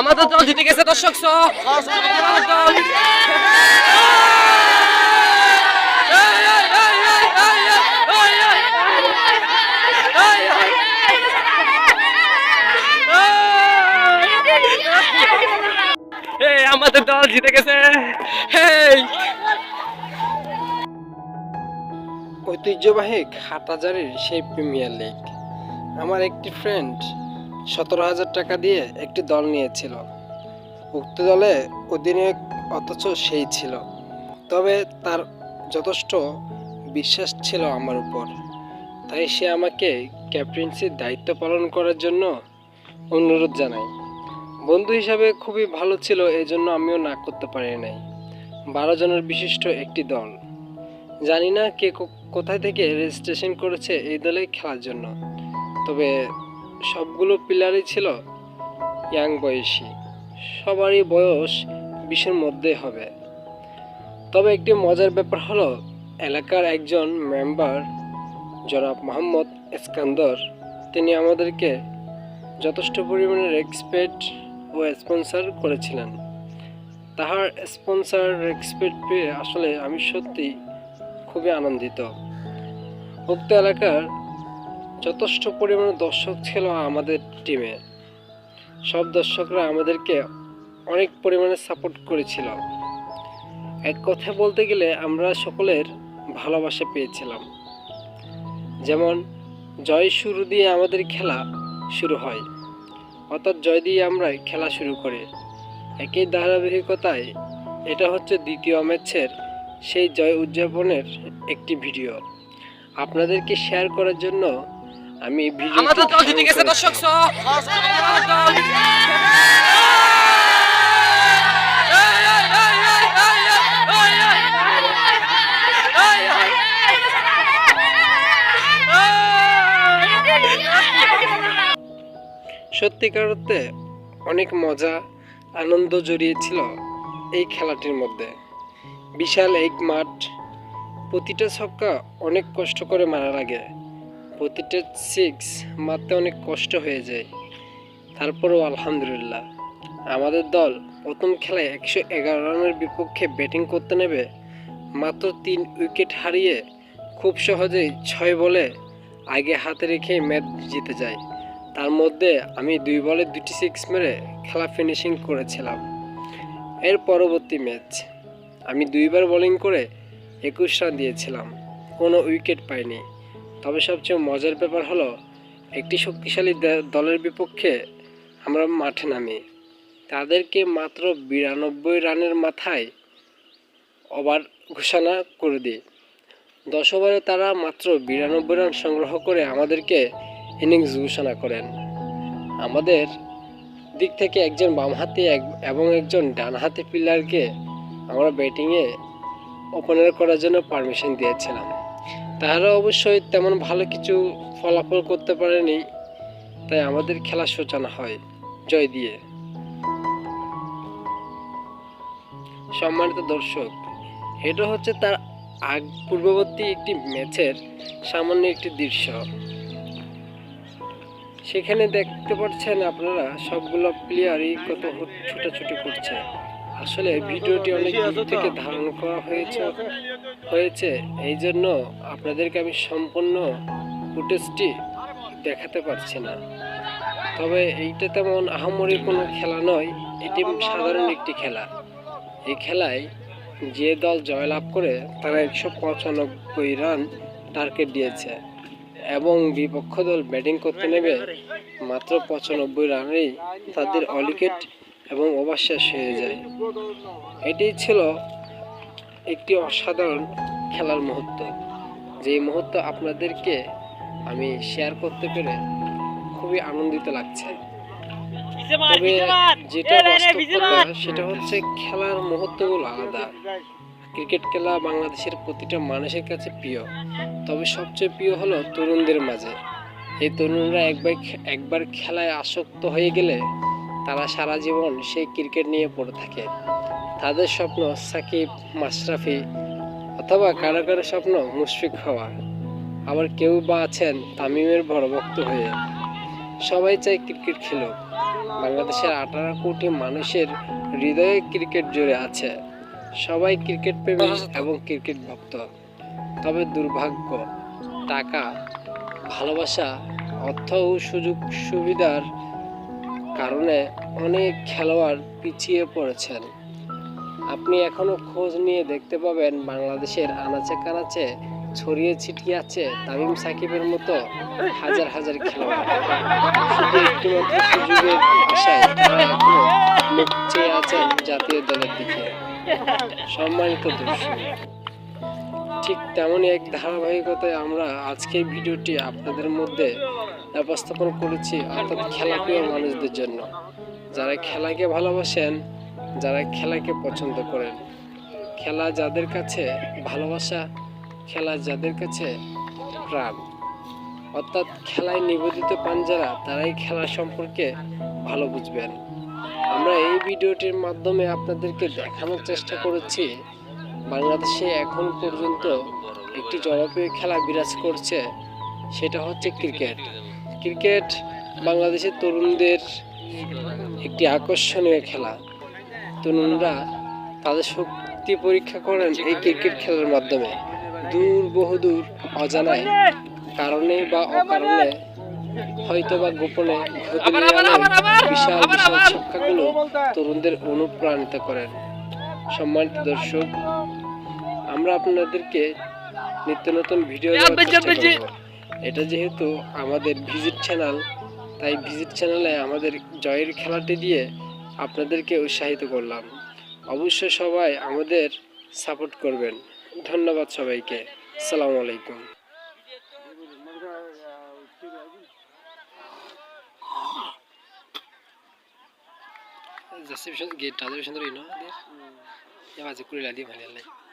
আমাদের দল জিতে গেছে, দর্শক আমাদের দল জিতে গেছে। ঐতিহ্যবাহী হাটাজারির সেই প্রিমিয়ার লিগ। আমার একটি ফ্রেন্ড সতেরো হাজার টাকা দিয়ে একটি দল নিয়েছিল। উক্ত দলে অধিনায়ক অথচ সেই ছিল। তবে তার যথেষ্ট বিশ্বাস ছিল আমার উপর। তাই সে আমাকে ক্যাপ্টেন্সির দায়িত্ব পালন করার জন্য অনুরোধ জানায়। বন্ধু হিসাবে খুবই ভালো ছিল এই জন্য আমিও না করতে পারি নাই। বারো জনের বিশিষ্ট একটি দল। জানি না কে কোথায় থেকে রেজিস্ট্রেশন করেছে এই দলে খেলার জন্য। তবে সবগুলো প্লেয়ারই ছিল ইয়াং বয়সী। সবারই বয়স বিশের মধ্যে হবে। তবে একটি মজার ব্যাপার হলো, এলাকার একজন মেম্বার জনাব মোহাম্মদ এসকান্দর তিনি আমাদেরকে যথেষ্ট পরিমাণে রেসপেক্ট ও স্পন্সর করেছিলেন। তাহার স্পন্সর রেসপেক্ট পেয়ে আসলে আমি সত্যি খুবই আনন্দিত। উক্ত এলাকার যথেষ্ট পরিমাণে দর্শক ছিল আমাদের টিমে সব দর্শকরা আমাদেরকে অনেক পরিমাণে সাপোর্ট করেছিল। এক কথা বলতে গেলে আমরা সকলের ভালোবাসা পেয়েছিলাম। যেমন, জয় শুরু দিয়ে আমাদের খেলা শুরু হয়, অর্থাৎ জয় দিয়ে আমরা খেলা শুরু করি। একই ধারাবাহিকতায় এটা হচ্ছে দ্বিতীয় ম্যাচের সেই জয় উদযাপনের একটি ভিডিও। আপনাদেরকে শেয়ার করার জন্য আমি সত্যিকার অনেক মজা আনন্দ জড়িয়েছিল এই খেলাটির মধ্যে। বিশাল এক মাঠ প্রতিটা ছক্কা অনেক কষ্ট করে মারা লাগে প্রতিটা সিক্স মারতে অনেক কষ্ট হয়ে যায়। তারপরেও আলহামদুলিল্লাহ। আমাদের দল প্রথম খেলায় একশো এগারো রানের বিপক্ষে ব্যাটিং করতে নেবে। মাত্র তিন উইকেট হারিয়ে খুব সহজেই ছয় বলে আগে হাতে রেখে ম্যাচ জিতে যায়। তার মধ্যে আমি দুই বলে দুটি সিক্স মেরে খেলা ফিনিশিং করেছিলাম। এর পরবর্তী ম্যাচ আমি দুইবার বোলিং করে একুশ রান দিয়েছিলাম। কোনো উইকেট পাইনি। তবে সবচেয়ে মজার ব্যাপার হলো, একটি শক্তিশালী দলের বিপক্ষে আমরা মাঠে নামি। তাদেরকে মাত্র বিরানব্বই রানের মাথায় ওভার ঘোষণা করে দিই। দশ ওভারে তারা মাত্র বিরানব্বই রান সংগ্রহ করে আমাদেরকে ইনিংস ঘোষণা করেন। আমাদের দিক থেকে একজন বামহাতি এবং একজন ডানহাতি প্লেয়ারকে আমরা ব্যাটিংয়ে ওপেনার করার জন্য পারমিশন দিয়েছিলাম। তারা অবশ্যই তেমন ভালো কিছু ফলাফল করতে পারেনি, তাই আমাদের খেলার সূচনা হয়, জয় দিয়ে। সম্মানিত দর্শক, এটা হচ্ছে তার আগ পূর্ববর্তী একটি ম্যাচের সামান্য একটি দৃশ্য। সেখানে দেখতে পাচ্ছেন আপনারা, সবগুলো প্লেয়ারই কত ছুটাছুটি করছে। আসলে ভিডিওটি অনেক দূর থেকে ধারণ করা হয়েছে হয়েছে। এই জন্য আপনাদেরকে আমি সম্পূর্ণ ফুটেজটি দেখাতে পারছি না। তবে এইটা তেমন আহামরি কোনো খেলা নয় এটি সাধারণ একটি খেলা। এই খেলায় যে দল জয়লাভ করে তারা একশো পঁচানব্বই রান টার্গেট দিয়েছে এবং বিপক্ষ দল ব্যাটিং করতে নেবে মাত্র পঁচানব্বই রানেই তাদের অলিকেট এবং শেষ হয়ে যায়। এটি ছিল একটি অসাধারণ খেলার মুহূর্ত যে মুহূর্ত আপনাদেরকে আমি শেয়ার করতে পেরে খুবই আনন্দিত লাগছে। তবে যেটা সেটা হচ্ছে খেলার মুহূর্তগুলো আলাদা। ক্রিকেট খেলা বাংলাদেশের প্রতিটা মানুষের কাছে প্রিয়। তবে সবচেয়ে প্রিয় হলো তরুণদের মাঝে। এই তরুণরা একবার একবার খেলায় আসক্ত হয়ে গেলে তারা সারা জীবন সেই ক্রিকেট নিয়ে পড়ে থাকে। তাদের স্বপ্ন সাকিব, মাশরাফি অথবা কারও কারও স্বপ্ন মুশফিক হওয়া। আবার কেউ বা আছেন তামিমের বড় ভক্ত হয়ে। সবাই চায় ক্রিকেট খেলুক। বাংলাদেশের আঠারো কোটি মানুষের হৃদয়ে ক্রিকেট জুড়ে আছে। সবাই ক্রিকেট প্রেমী এবং ক্রিকেট ভক্ত। তবে দুর্ভাগ্য, টাকা, ভালোবাসা, অর্থ ও সুযোগ সুবিধার কারণে অনেক খেলোয়াড় পিছিয়ে পড়েছেন। আপনি এখনও খোঁজ নিয়ে দেখতে পাবেন বাংলাদেশের আনাচে কানাচে, ছড়িয়ে ছিটিয়ে আছে তামিম সাকিবের মতো হাজার হাজার খেলোয়াড়। চেয়ে আছেন জাতীয় দলের দিকে। সম্মানিত দর্শক ঠিক তেমনই এক ধারাবাহিকতায় আমরা আজকের ভিডিওটি আপনাদের মধ্যে উপস্থাপন করেছি অর্থাৎ খেলাপ্রিয় মানুষদের জন্য। যারা খেলাকে ভালোবাসেন, যারা খেলাকে পছন্দ করেন, খেলা যাদের কাছে ভালোবাসা, খেলা যাদের কাছে প্রাণ। অর্থাৎ খেলায় নিবেদিত পান যারা, তারাই খেলা সম্পর্কে ভালো বুঝবেন। আমরা এই ভিডিওটির মাধ্যমে আপনাদেরকে দেখানোর চেষ্টা করেছি বাংলাদেশে এখন পর্যন্ত একটি জনপ্রিয় খেলা বিরাজ করছে সেটা হচ্ছে ক্রিকেট। ক্রিকেট বাংলাদেশের তরুণদের একটি আকর্ষণীয় খেলা। তরুণরা তাদের শক্তি পরীক্ষা করেন এই ক্রিকেট খেলার মাধ্যমে। দূর বহুদূর অজানায় কারণে বা অকারণে হয়তো বা গোপনে বিশাল বিশাল। ছক্কাগুলো তরুণদের অনুপ্রাণিত করেন। সম্মানিত দর্শক আমরা আপনাদেরকে নিত্য নতুন ভিডিও। এটা যেহেতু আমাদের ভিজিট চ্যানেল তাই ভিজিট চ্যানেলে আমাদের জয়ের খেলাটি দিয়ে আপনাদেরকে উৎসাহিত করলাম অবশ্যই সবাই আমাদের সাপোর্ট করবেন ধন্যবাদ সবাইকে আসসালামু আলাইকুম জাসিম গেট তাদের সুন্দর ইনো এবার যে কুড়ি লাগি ভালো লাগে